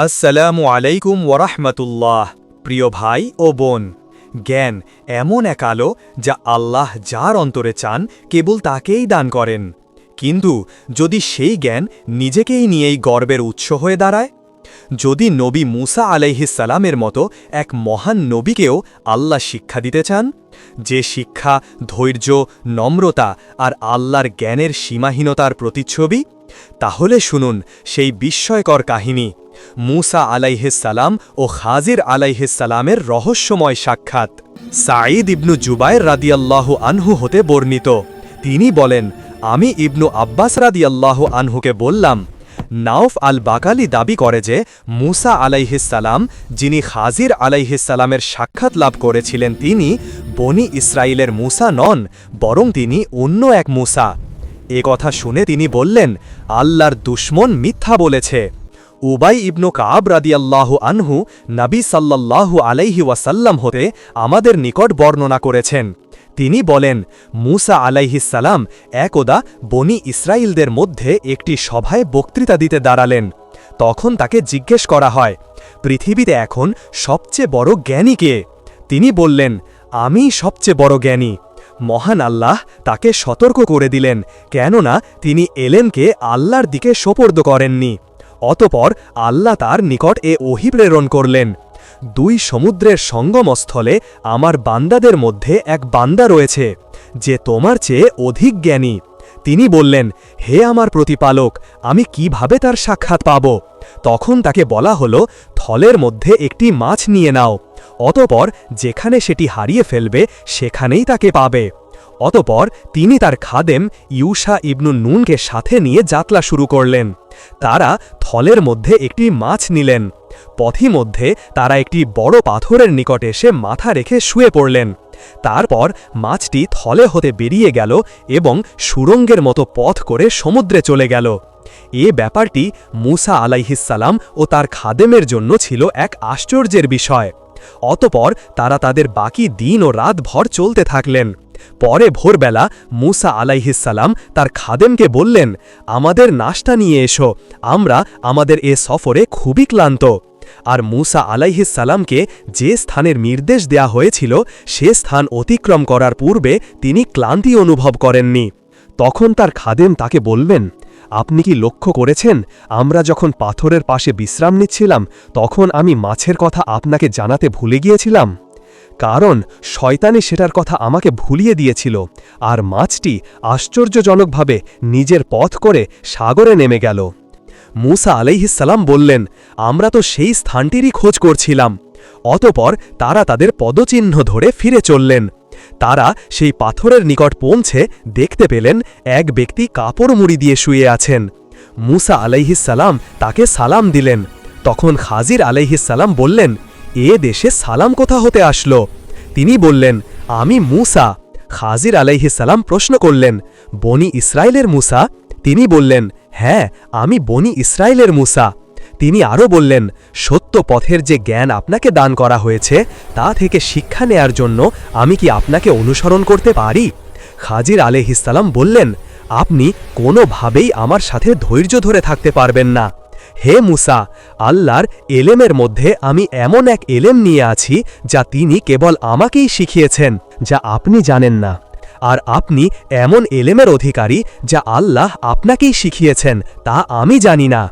আসসালামু আলাইকুম ওরহমতুল্লাহ প্রিয় ভাই ও বোন, জ্ঞান এমন এক আলো যা আল্লাহ যার অন্তরে চান কেবল তাকেই দান করেন। কিন্তু যদি সেই জ্ঞান নিজেকেই নিয়েই গর্বের উৎস হয়ে দাঁড়ায়? যদি নবী মুসা আলাইহিসালামের মতো এক মহান নবীকেও আল্লাহ শিক্ষা দিতে চান? যে শিক্ষা, ধৈর্য, নম্রতা আর আল্লাহর জ্ঞানের সীমাহীনতার প্রতিচ্ছবি? তাহলে শুনুন সেই বিস্ময়কর কাহিনী। মুসা আলাইহিসালাম ও খাজির আলাইহিসালামের রহস্যময় সাক্ষাৎ। সাঈদ ইবনু জুবাইর রাদিয়াল্লাহু আনহু হতে বর্ণিত। তিনি বলেন, আমি ইবনু আব্বাস রাদিয়াল্লাহু আনহুকে বললাম, নাওফ আল বাকালি দাবি করে যে মুসা আলাইহিসালাম যিনি খাজির আলাইহিসালামের সাক্ষাৎ লাভ করেছিলেন, তিনি বনি ইসরায়েলের মুসা নন, বরং তিনি অন্য এক মুসা। এ কথা শুনে তিনি বললেন, আল্লাহর দুশ্মন মিথ্যা বলেছে। উবাই ইবনু কাব রাদিয়াল্লাহু আনহু নবী সাল্লাল্লাহু আলাইহি ওয়াসাল্লাম হতে আমাদের নিকট বর্ণনা করেছেন। তিনি বলেন, মুসা আলাইহিসালাম একদা বনি ইসরায়েলদের মধ্যে একটি সভায় বক্তৃতা দিতে দাঁড়ালেন। তখন তাকে জিজ্ঞেস করা হয়, পৃথিবীতে এখন সবচেয়ে বড় জ্ঞানী কে? তিনি বললেন, আমি সবচেয়ে বড় জ্ঞানী। মহান আল্লাহ তাকে সতর্ক করে দিলেন, কেননা তিনি এলেনকে আল্লাহর দিকে সোপর্দ করেননি। অতপর আল্লাহ তার নিকট এ ওহি প্রেরণ করলেন। দুই সমুদ্রের সঙ্গমস্থলে আমার বান্দাদের মধ্যে এক বান্দা রয়েছে, যে তোমার চেয়ে অধিক জ্ঞানী। তিনি বললেন, হে আমার প্রতিপালক, আমি কীভাবে তার সাক্ষাৎ পাব? তখন তাকে বলা হলো, থলের মধ্যে একটি মাছ নিয়ে নাও, অতপর যেখানে সেটি হারিয়ে ফেলবে, সেখানেই তাকে পাবে। অতপর তিনি তার খাদেম ইউসা ইবনু নুনকে সাথে নিয়ে যাত্রা শুরু করলেন। তারা থলের মধ্যে একটি মাছ নিলেন। পথি মধ্যে তারা একটি বড় পাথরের নিকট এসে মাথা রেখে শুয়ে পড়লেন। তারপর মাছটি থলে হতে বেরিয়ে গেল এবং সুরঙ্গের মতো পথ করে সমুদ্রে চলে গেল। এ ব্যাপারটি মুসা আলাইহিসাল্লাম ও তার খাদেমের জন্য ছিল এক আশ্চর্যের বিষয়। অতপর তারা তাদের বাকি দিন ও রাত ভর চলতে থাকলেন। পরে ভোরবেলা মুসা আলাইহিসাল্লাম তার খাদেমকে বললেন, আমাদের নাশতা নিয়ে এসো, আমরা আমাদের এ সফরে খুবই ক্লান্ত। আর মুসা আলাইহিসাল্লামকে যে স্থানের নির্দেশ দেয়া হয়েছিল, সে স্থান অতিক্রম করার পূর্বে তিনি ক্লান্তি অনুভব করেননি। তখন তার খাদেম তাকে বলবেন আপনি কি লক্ষ্য করেছেন, আমরা যখন পাথরের পাশে বিশ্রাম নিচ্ছিলাম, তখন আমি মাছের কথা আপনাকে জানাতে ভুলে গিয়েছিলাম? কারণ শয়তানি সেটার কথা আমাকে ভুলিয়ে দিয়েছিল, আর মাছটি আশ্চর্যজনকভাবে নিজের পথ করে সাগরে নেমে গেল। মুসা আলাইহিসাল্লাম বললেন, আমরা তো সেই স্থানটিরই খোঁজ করছিলাম। অতপর তারা তাদের পদচিহ্ন ধরে ফিরে চললেন। তারা সেই পাথরের নিকট পৌঁছে দেখতে পেলেন এক ব্যক্তি কাপড় মুড়ি দিয়ে শুয়ে আছেন। মুসা আলাইহিসাল্লাম তাকে সালাম দিলেন। তখন খাজির আলাইহিসাল্লাম বললেন এ দেশে সালাম কোথা হতে আসলো? তিনি বললেন, আমি মুসা। খাজির আলাইহিসাল্লাম প্রশ্ন করলেন, বনি ইসরায়েলের মুসা? তিনি বললেন হ্যাঁ আমি বনি ইসরায়েলের মুসা। তিনি আরও বললেন, সত্য পথের যে জ্ঞান আপনাকে দান করা হয়েছে, তা থেকে শিক্ষা নেয়ার জন্য আমি কি আপনাকে অনুসরণ করতে পারি? খাজির আলেহিসাল্লাম বললেন, আপনি কোনোভাবেই আমার সাথে ধৈর্য ধরে থাকতে পারবেন না। হে মুসা, আল্লাহর এলেমের মধ্যে আমি এমন এক এলেম নিয়ে আছি যা তিনি কেবল আমাকেই শিখিয়েছেন, যা আপনি জানেন না। আর আপনি এমন এলেমের অধিকারী যা আল্লাহ আপনাকেই শিখিয়েছেন, তা আমি জানি না।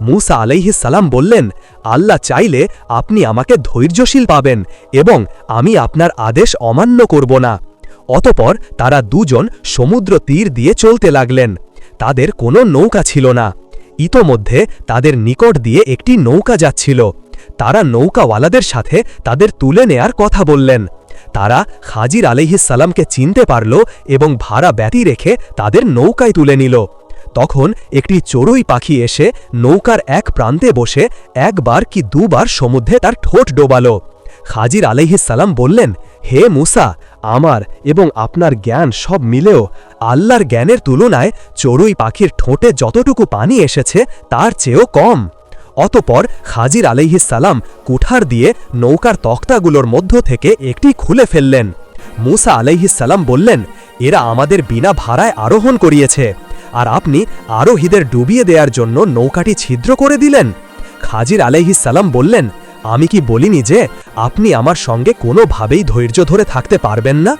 মুসা আলাইহিসাল্লাম বললেন, আল্লাহ চাইলে আপনি আমাকে ধৈর্যশীল পাবেন এবং আমি আপনার আদেশ অমান্য করব না। অতপর তারা দুজন সমুদ্র তীর দিয়ে চলতে লাগলেন। তাদের কোনো নৌকা ছিল না। ইতোমধ্যে তাদের নিকট দিয়ে একটি নৌকা যাচ্ছিল। তারা নৌকাওয়ালাদের সাথে তাদের তুলে নেয়ার কথা বললেন। তারা হাজির আলিহিসাল্লামকে চিনতে পারল এবং ভাড়া ব্যতি রেখে তাদের নৌকায় তুলে নিল। তখন একটি চড়ুই পাখি এসে নৌকার এক প্রান্তে বসে একবার কি দুবার সমুদ্রে তার ঠোঁট ডোবাল। খাজির আলহিসাল্লাম বললেন, হে মুসা আমার এবং আপনার জ্ঞান সব মিলেও আল্লাহর জ্ঞানের তুলনায় চড়ুই পাখির ঠোঁটে যতটুকু পানি এসেছে তার চেয়েও কম। অতপর খাজির আলহিসাল্লাম কুঠার দিয়ে নৌকার তক্তাগুলোর মধ্য থেকে একটি খুলে ফেললেন। মুসা আলহিসাল্লাম বললেন, এরা আমাদের বিনা ভাড়ায় আরোহণ করিয়েছে আর আপনি আরোহীদের ডুবিয়ে দেওয়ার জন্য নৌকাটি ছিদ্র করে দিলেন। খাজির আলাইহিসাল্লাম বললেন আমি কি বলিনি যে আপনি আমার সঙ্গে কোনোভাবেই ধৈর্য ধরে থাকতে পারবেন না?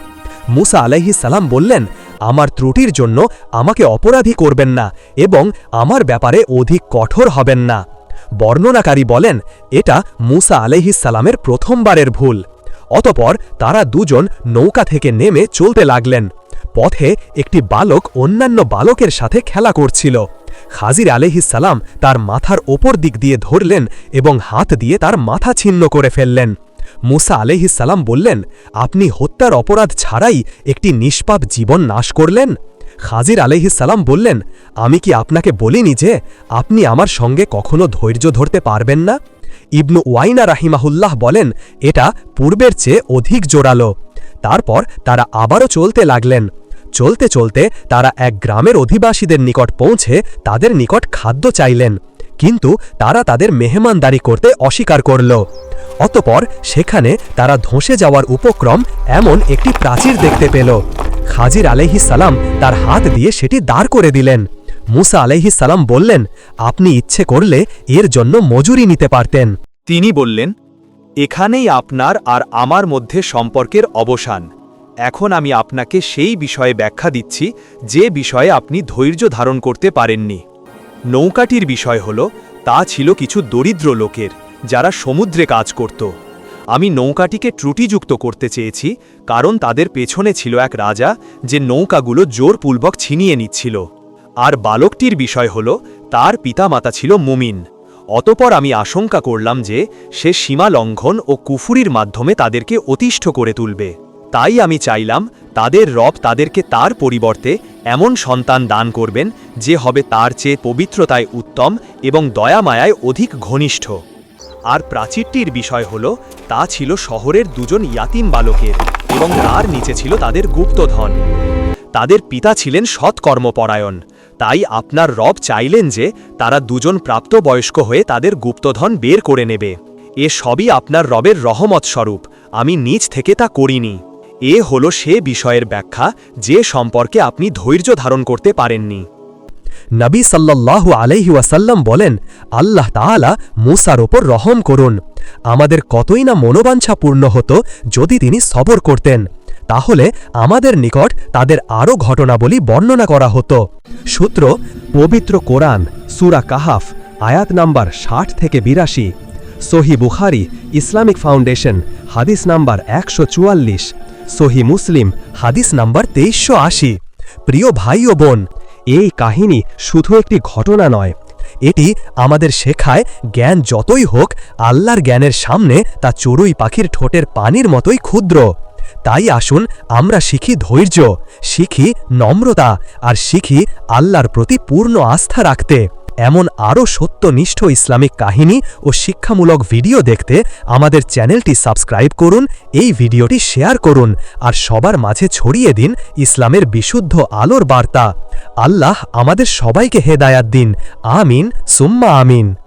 মুসা আলাইহিসাল্লাম বললেন, আমার ত্রুটির জন্য আমাকে অপরাধী করবেন না এবং আমার ব্যাপারে অধিক কঠোর হবেন না। বর্ণনাকারী বলেন, এটা মুসা আলাইহিসাল্লামের প্রথমবারের ভুল। অতপর তারা দুজন নৌকা থেকে নেমে চলতে লাগলেন। পথে একটি বালক অন্যান্য বালকের সাথে খেলা করছিল। খাজির আলহিসাল্লাম তার মাথার ওপর দিক দিয়ে ধরলেন এবং হাত দিয়ে তার মাথা ছিন্ন করে ফেললেন। মুসা আলহিসাল্লাম বললেন, আপনি হত্যার অপরাধ ছাড়াই একটি নিষ্পাপ জীবন নাশ করলেন? খাজির আলহিসাল্লাম বললেন, আমি কি আপনাকে বলিনি যে আপনি আমার সঙ্গে কখনো ধৈর্য ধরতে পারবেন না? ইবনু ওয়াইনা রাহিমাহুল্লাহ বলেন, এটা পূর্বের চেয়ে অধিক জোরালো। তারপর তারা আবারও চলতে লাগলেন। চলতে চলতে তারা এক গ্রামের অধিবাসীদের নিকট পৌঁছে তাদের নিকট খাদ্য চাইলেন। কিন্তু তারা তাদের মেহমানদারি করতে অস্বীকার করল। অতপর সেখানে তারা ধসে যাওয়ার উপক্রম এমন একটি প্রাচীর দেখতে পেল। খাজির সালাম তার হাত দিয়ে সেটি দাঁড় করে দিলেন। মুসা সালাম বললেন, আপনি ইচ্ছে করলে এর জন্য মজুরি নিতে পারতেন। তিনি বললেন, এখানেই আপনার আর আমার মধ্যে সম্পর্কের অবসান। এখন আমি আপনাকে সেই বিষয়ে ব্যাখ্যা দিচ্ছি, যে বিষয়ে আপনি ধৈর্য ধারণ করতে পারেননি। নৌকাটির বিষয় হল, তা ছিল কিছু দরিদ্র লোকের, যারা সমুদ্রে কাজ করত। আমি নৌকাটিকে ত্রুটিযুক্ত করতে চেয়েছি, কারণ তাদের পেছনে ছিল এক রাজা, যে নৌকাগুলো জোরপূর্বক ছিনিয়ে নিচ্ছিল। আর বালকটির বিষয় হল, তার পিতামাতা ছিল মুমিন। অতপর আমি আশঙ্কা করলাম যে, সে সীমা লঙ্ঘন ও কুফুরির মাধ্যমে তাদেরকে অতিষ্ঠ করে তুলবে। তাই আমি চাইলাম তাদের রব তাদেরকে তার পরিবর্তে এমন সন্তান দান করবেন যে হবে তার চেয়ে পবিত্রতায় উত্তম এবং দয়ামায়ায় অধিক ঘনিষ্ঠ। আর প্রাচীরটির বিষয় হল, তা ছিল শহরের দুজন ইয়াতিম বালকের এবং তার নিচে ছিল তাদের গুপ্তধন। তাদের পিতা ছিলেন সৎকর্মপরায়ণ। তাই আপনার রব চাইলেন যে তারা দুজন প্রাপ্তবয়স্ক হয়ে তাদের গুপ্তধন বের করে নেবে। এ সবই আপনার রবের রহমত স্বরূপ। আমি নিজ থেকে তা করিনি। এ হলো সে বিষয়ের ব্যাখ্যা যে সম্পর্কে আপনি ধৈর্য ধারণ করতে পারেননি। নবী সাল্লাল্লাহু আলাইহি ওয়াসাল্লাম বলেন, আল্লাহ তাআলা মুসার ওপর রহম করুন। আমাদের কতই না মনোবাঞ্ছা পূর্ণ হতো যদি তিনি সবর করতেন। তাহলে আমাদের নিকট তাদের আরও ঘটনাবলী বর্ণনা করা হতো। সূত্র, পবিত্র কোরআন, সুরা কাহাফ, আয়াত নাম্বার ষাট থেকে বিরাশি। সহি বুখারি, ইসলামিক ফাউন্ডেশন, হাদিস নাম্বার একশো চুয়াল্লিশ। সহি মুসলিম, হাদিস নাম্বার তেইশশো আশি। প্রিয় ভাই ও বোন, এই কাহিনী শুধু একটি ঘটনা নয়। এটি আমাদের শেখায় জ্ঞান যতই হোক, আল্লাহর জ্ঞানের সামনে তা চড়ুই পাখির ঠোঁটের পানির মতোই ক্ষুদ্র। তাই আসুন আমরা শিখি ধৈর্য, শিখি নম্রতা, আর শিখি আল্লাহর প্রতি পূর্ণ আস্থা রাখতে। এমন আরও সত্যনিষ্ঠ ইসলামিক কাহিনী ও শিক্ষামূলক ভিডিও দেখতে আমাদের চ্যানেলটি সাবস্ক্রাইব করুন, এই ভিডিওটি শেয়ার করুন আর সবার মাঝে ছড়িয়ে দিন ইসলামের বিশুদ্ধ আলোর বার্তা। আল্লাহ আমাদের সবাইকে হেদায়াত দিন। আমিন, সুম্মা আমিন।